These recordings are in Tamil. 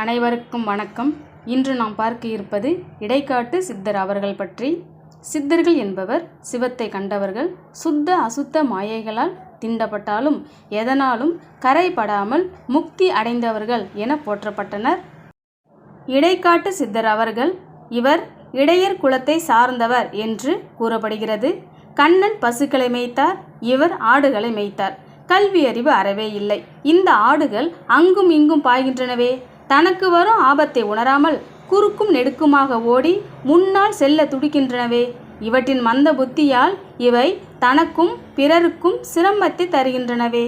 அனைவருக்கும் வணக்கம். இன்று நாம் பார்க்க இருப்பது இடைக்காட்டு சித்தர் அவர்கள் பற்றி. சித்தர்கள் என்பவர் சிவத்தை கண்டவர்கள். சுத்த அசுத்த மாயைகளால் திண்டப்பட்டாலும் எதனாலும் கரைபடாமல் முக்தி அடைந்தவர்கள் என போற்றப்பட்டனர். இடைக்காட்டு சித்தர் அவர்கள் இவர் இடையர் குலத்தை சார்ந்தவர் என்று கூறப்படுகிறது. கண்ணன் பசுக்களை மேய்த்தார் இவர் ஆடுகளை மேய்த்தார். கல்வி அறிவு அறவே இல்லை. இந்த ஆடுகள் அங்கும் இங்கும் பாய்கின்றனவே. தனக்கு வரும் ஆபத்தை உணராமல் குறுக்கும் நெடுக்குமாக ஓடி முன்னால் செல்ல துடிக்கின்றனவே. இவற்றின் மந்த புத்தியால் இவை தனக்கும் பிறருக்கும் சிரமத்தை தருகின்றனவே.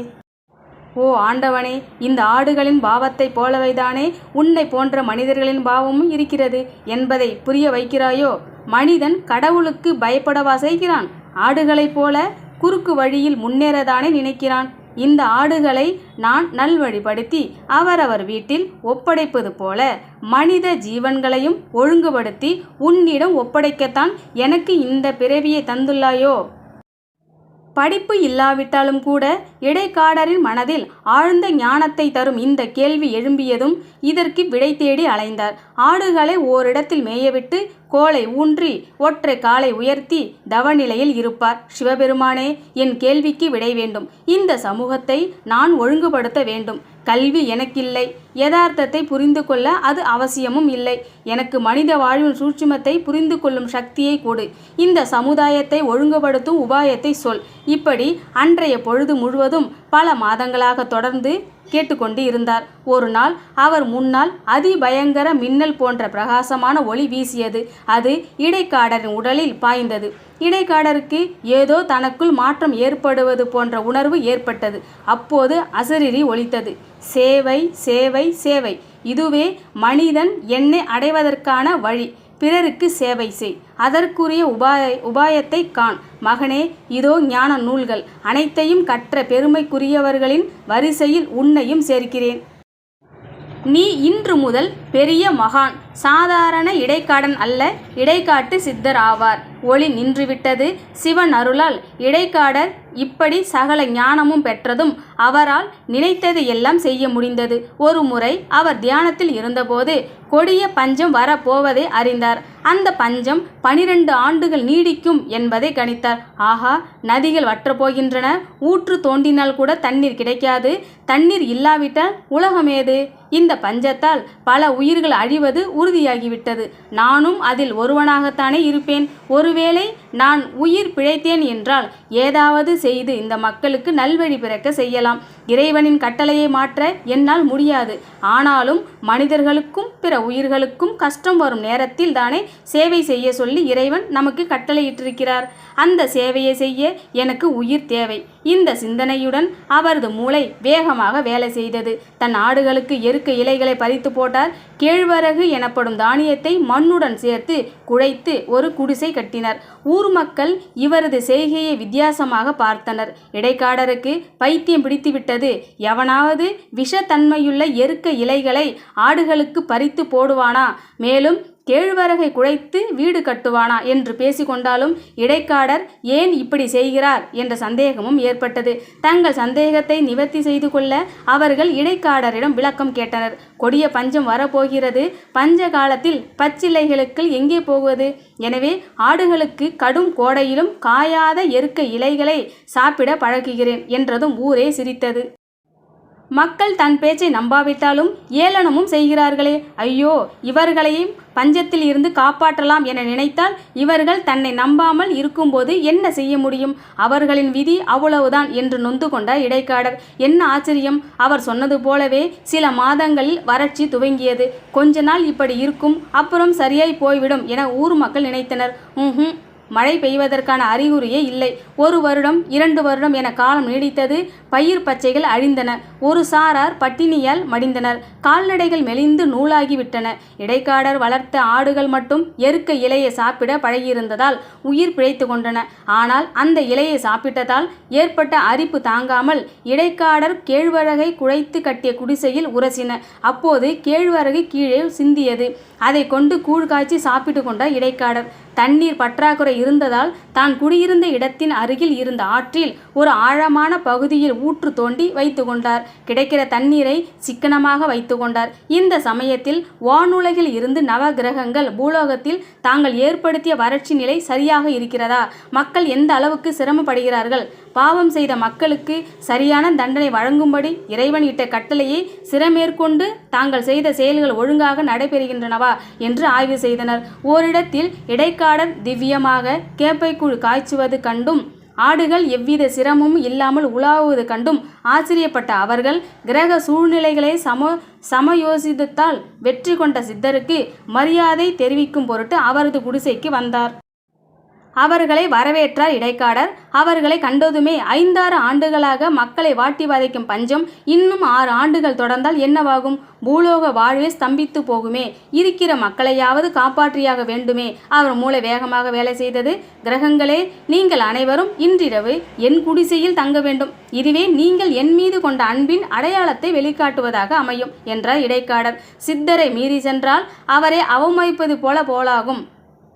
ஓ ஆண்டவனே இந்த ஆடுகளின் பாவத்தைப் போலவைதானே? உன்னை போன்ற மனிதர்களின் பாவமும் இருக்கிறது. என்பதை புரிய வைக்கிறாயோ? மனிதன் கடவுளுக்கு பயப்படவா செய்கிறான்? ஆடுகளைப் போல குறுக்கு வழியில் முன்னேறதானே நினைக்கிறான்? இந்த ஆடுகளை நான் நல்வழிப்படுத்தி அவரவர் வீட்டில் ஒப்படைப்பது போல மனித ஜீவன்களையும் ஒழுங்குபடுத்தி உன்னிடம் ஒப்படைக்கத்தான் எனக்கு இந்த பிறவியை தந்துள்ளாயோ? படிப்பு இல்லாவிட்டாலும் கூட இடைக்காடரின் மனதில் ஆழ்ந்த ஞானத்தை தரும் இந்த கேள்வி எழும்பியதும் இதற்கு விடை தேடி அலைந்தார். ஆடுகளை ஓரிடத்தில் மேயவிட்டு கோலை ஊன்றி ஒற்றை காலை உயர்த்தி தவநிலையில் இருப்பார். சிவபெருமானே என் கேள்விக்கு விடை வேண்டும். இந்த சமூகத்தை நான் ஒழுங்குபடுத்த வேண்டும். கல்வி எனக்கில்லை. யதார்த்தத்தை புரிந்து கொள்ள அது அவசியமும் இல்லை. எனக்கு மனித வாழ்வின் சூட்சுமத்தை புரிந்து கொள்ளும் சக்தியை கொடு. இந்த சமுதாயத்தை ஒழுங்குபடுத்தும் உபாயத்தை சொல். இப்படி அன்றைய பொழுது முழுவதும் பல மாதங்களாக தொடர்ந்து கேட்டுக்கொண்டு இருந்தார். ஒரு நாள் அவர் முன்னால் அதிபயங்கர மின்னல் போன்ற பிரகாசமான ஒளி வீசியது. அது இடைக்காடரின் உடலில் பாய்ந்தது. இடைக்காடருக்கு ஏதோ தனக்குள் மாற்றம் ஏற்படுவது போன்ற உணர்வு ஏற்பட்டது. அப்போது அசரிரி ஒலித்தது. சேவை சேவை சேவை. இதுவே மனிதன் என்னை அடைவதற்கான வழி. பிறருக்கு சேவை செய். அதற்குரிய உபாய உபாயத்தை காண். மகனே இதோ ஞான நூல்கள். அனைத்தையும் கற்ற பெருமைக்குரியவர்களின் வரிசையில் உன்னையும் சேர்க்கிறேன். நீ இன்று முதல் பெரிய மகான். சாதாரண இடைக்காடன் அல்ல இடைக்காட்டு சித்தர் ஆவார். ஒளி நின்றுவிட்டது. சிவன் அருளால் இடைக்காடர் இப்படி சகல ஞானமும் பெற்றதும் அவரால் நினைத்தது எல்லாம் செய்ய முடிந்தது. ஒரு முறை அவர் தியானத்தில் இருந்தபோது கொடிய பஞ்சம் வரப்போவதை அறிந்தார். அந்த பஞ்சம் பனிரெண்டு ஆண்டுகள் நீடிக்கும் என்பதை கணித்தார். ஆஹா நதிகள் வற்றப்போகின்றன. ஊற்று தோண்டினால் கூட தண்ணீர் கிடைக்காது. தண்ணீர் இல்லாவிட்டால் உலகமேது? இந்த பஞ்சத்தால் பல உயிர்கள் அழிவது உறுதியாகிவிட்டது. நானும் அதில் ஒருவனாகத்தானே இருப்பேன். ஒருவேளை நான் உயிர் பிழைத்தேன் என்றால் ஏதாவது செய்து இந்த மக்களுக்கு நல்வழி பிறக்க செய்யலாம். இறைவனின் கட்டளையை மாற்ற என்னால் முடியாது. ஆனாலும் மனிதர்களுக்கும் பிற உயிர்களுக்கும் கஷ்டம் வரும் நேரத்தில் தானே சேவை செய்ய சொல்லி இறைவன் நமக்கு கட்டளையிட்டிருக்கிறார். அந்த சேவையை செய்ய எனக்கு உயிர் தேவை. இந்த சிந்தனையுடன் அவரது மூளை வேகமாக வேலை செய்தது. தன் ஆடுகளுக்கு எருக்க இலைகளை பறித்து போட்டார் கேழ்வரகு எனப்படும் தானியத்தை மண்ணுடன் சேர்த்து குழைத்து ஒரு குடிசை கட்டினர். ஊர் மக்கள் இவரது செய்கையை வித்தியாசமாக பார்த்தனர். இடைக்காடருக்கு பைத்தியம் பிடித்துவிட்டது. எவனாவது விஷத்தன்மையுள்ள எருக்க இலைகளை ஆடுகளுக்கு பறித்து போடுவானா? மேலும் கேழ்வரகை குழைத்து வீடு கட்டுவானா என்று பேசிக்கொண்டாலும் இடைக்காடர் ஏன் இப்படி செய்கிறார் என்ற சந்தேகமும் ஏற்பட்டது. தங்கள் சந்தேகத்தை நிவர்த்தி செய்து கொள்ள அவர்கள் இடைக்காடரிடம் விளக்கம் கேட்டனர். கொடிய பஞ்சம் வரப்போகிறது. பஞ்ச காலத்தில் பச்சிலைகளுக்கு எங்கே போவது? எனவே ஆடுகளுக்கு கடும் கோடையிலும் காயாத எருக்க இலைகளை சாப்பிட பழகுகிறேன் என்றதும் ஊரே சிரித்தது. மக்கள் தன் பேச்சை நம்பாவிட்டாலும் ஏளனமும் செய்கிறார்களே. ஐயோ இவர்களையும் பஞ்சத்தில் இருந்து காப்பாற்றலாம் என நினைத்தால் இவர்கள் தன்னை நம்பாமல் இருக்கும்போது என்ன செய்ய முடியும்? அவர்களின் விதி அவ்வளவுதான் என்று நொந்து கொண்டார் இடைக்காடர். என்ன ஆச்சரியம்? அவர் சொன்னது போலவே சில மாதங்களில் வறட்சி துவங்கியது. கொஞ்ச நாள் இப்படி இருக்கும் அப்புறம் சரியாய் போய்விடும் என ஊர் மக்கள் நினைத்தனர். ம் மழை பெய்வதற்கான அறிகுறியே இல்லை. ஒரு வருடம் இரண்டு வருடம் என காலம் நீடித்தது பயிர் பச்சைகள் அழிந்தன. ஒரு சாரார் பட்டினியால் மடிந்தனர். கால்நடைகள் மெலிந்து நூலாகிவிட்டன. இடைக்காடர் வளர்த்த ஆடுகள் மட்டும் எருக்க இலையை சாப்பிட பழகியிருந்ததால் உயிர் பிழைத்து கொண்டன. ஆனால் அந்த இலையை சாப்பிட்டதால் ஏற்பட்ட அரிப்பு தாங்காமல் இடைக்காடர் கேழ்வரகை குழைத்து கட்டிய குடிசையில் உரசின. அப்போது கேழ்வரகு கீழே சிந்தியது. அதை கொண்டு கூழ் காய்ச்சி சாப்பிட்டு கொண்டார் இடைக்காடர். தண்ணீர் பற்றாக்குறை இருந்ததால் தான் குடியிருந்த இடத்தின் அருகில் இருந்த ஆற்றில் ஒரு ஆழமான பகுதியில் ஊற்று தோண்டி வைத்து கொண்டார். கிடைக்கிற தண்ணீரை சிக்கனமாக வைத்து கொண்டார். இந்த சமயத்தில் வானுலகில் இருந்து நவ கிரகங்கள் பூலோகத்தில் தாங்கள் ஏற்படுத்திய வறட்சி நிலை சரியாக இருக்கிறதா? மக்கள் எந்த அளவுக்கு சிரமப்படுகிறார்கள்? பாவம் செய்த மக்களுக்கு சரியான தண்டனை வழங்கும்படி இறைவன் இட்ட கட்டளையை சிறமேற்கொண்டு தாங்கள் செய்த செயல்கள் ஒழுங்காக நடைபெறுகின்றனவா? என்று ஆய்வு செய்தனர். ஓரிடத்தில் இடைக்காடர் திவ்யமாக கேப்பைக்குழு காய்ச்சுவது கண்டும் ஆடுகள் எவ்வித சிரமமும் இல்லாமல் உலாவுவது கண்டும் ஆச்சரியப்பட்ட அவர்கள் கிரக சூழ்நிலைகளை சம சமயோசித்தால் வெற்றி கொண்ட சித்தருக்கு மரியாதை தெரிவிக்கும் பொருட்டு அவரது குடிசைக்கு வந்தார். அவர்களை வரவேற்றார் இடைக்காடர். அவர்களை கண்டதுமே ஐந்தாறு ஆண்டுகளாக மக்களை வாட்டி வதைக்கும் பஞ்சம் இன்னும் ஆறு ஆண்டுகள் தொடர்ந்தால் என்னவாகும்? பூலோக வாழ்வே ஸ்தம்பித்து போகுமே. இருக்கிற மக்களையாவது காப்பாற்றியாக வேண்டுமே. அவர் மூளை வேகமாக வேலை செய்தது. கிரகங்களே நீங்கள் அனைவரும் இன்றிரவு என் குடிசையில் தங்க வேண்டும். இதுவே நீங்கள் என் மீது கொண்ட அன்பின் அடையாளத்தை வெளிக்காட்டுவதாக அமையும் என்றார் இடைக்காடர். சித்தரை மீறி சென்றால் அவரை அவமதிப்பது போல போலாகும்.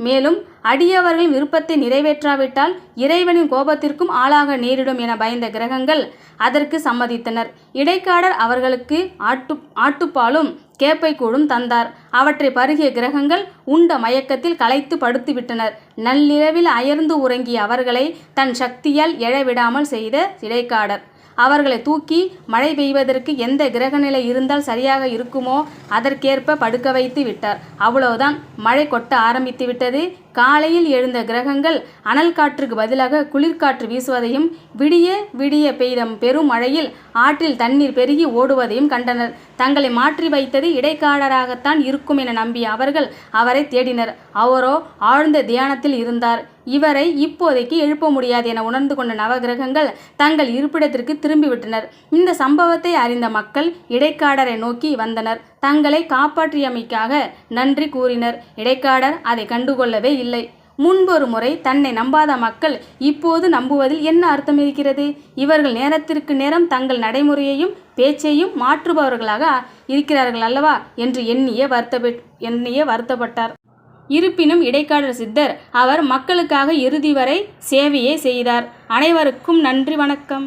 மேலும் அடியவர்களின் விருப்பத்தை நிறைவேற்றாவிட்டால் இறைவனின் கோபத்திற்கும் ஆளாக நேரிடும் என பயந்த கிரகங்கள் அதற்கு சம்மதித்தனர். இடைக்காடர் அவர்களுக்கு ஆட்டு ஆட்டுப்பாலும் கேப்பைக்கூடும் தந்தார். அவற்றை பருகிய கிரகங்கள் உண்ட மயக்கத்தில் களைத்து படுத்துவிட்டனர். நள்ளிரவில் அயர்ந்து உறங்கிய அவர்களை தன் சக்தியால் எழவிடாமல் செய்த இடைக்காடர். அவர்களை தூக்கி மழை பெய்வதற்கு எந்த கிரகநிலை இருந்தால் சரியாக இருக்குமோ அதற்கேற்ப படுக்க வைத்து விட்டார். அவ்வளவுதான். மழை கொட்ட ஆரம்பித்து விட்டது. காலையில் எழுந்த கிரகங்கள் அனல் காற்றுக்கு பதிலாக குளிர்காற்று வீசுவதையும் விடிய விடிய பெய்த பெரும் மழையில் ஆற்றில் தண்ணீர் பெருகி ஓடுவதையும் கண்டனர். தங்களை மாற்றி வைத்தது இடைக்காலராகத்தான் இருக்கும் என நம்பிய அவர்கள் அவரை தேடினர். அவரோ ஆழ்ந்த தியானத்தில் இருந்தார். இவரை இப்போதைக்கு எழுப்ப முடியாது என உணர்ந்து கொண்ட நவகிரகங்கள் தங்கள் இருப்பிடத்திற்கு திரும்பிவிட்டனர். இந்த சம்பவத்தை அறிந்த மக்கள் இடைக்காடரை நோக்கி வந்தனர். தங்களை காப்பாற்றியமைக்காக நன்றி கூறினர். இடைக்காடர் அதை கண்டுகொள்ளவே இல்லை. முன்பொரு முறை தன்னை நம்பாத மக்கள் இப்போது நம்புவதில் என்ன அர்த்தம் இருக்கிறது? இவர்கள் நேரத்திற்கு நேரம் தங்கள் நடைமுறையையும் பேச்சையும் மாற்றுபவர்களாக இருக்கிறார்கள் அல்லவா? என்று எண்ணிய வருத்தப்பட் எண்ணிய வருத்தப்பட்டார். இருப்பினும் இடைக்காடர் சித்தர் அவர் மக்களுக்காக இறுதி வரை சேவையை செய்தார். அனைவருக்கும் நன்றி வணக்கம்.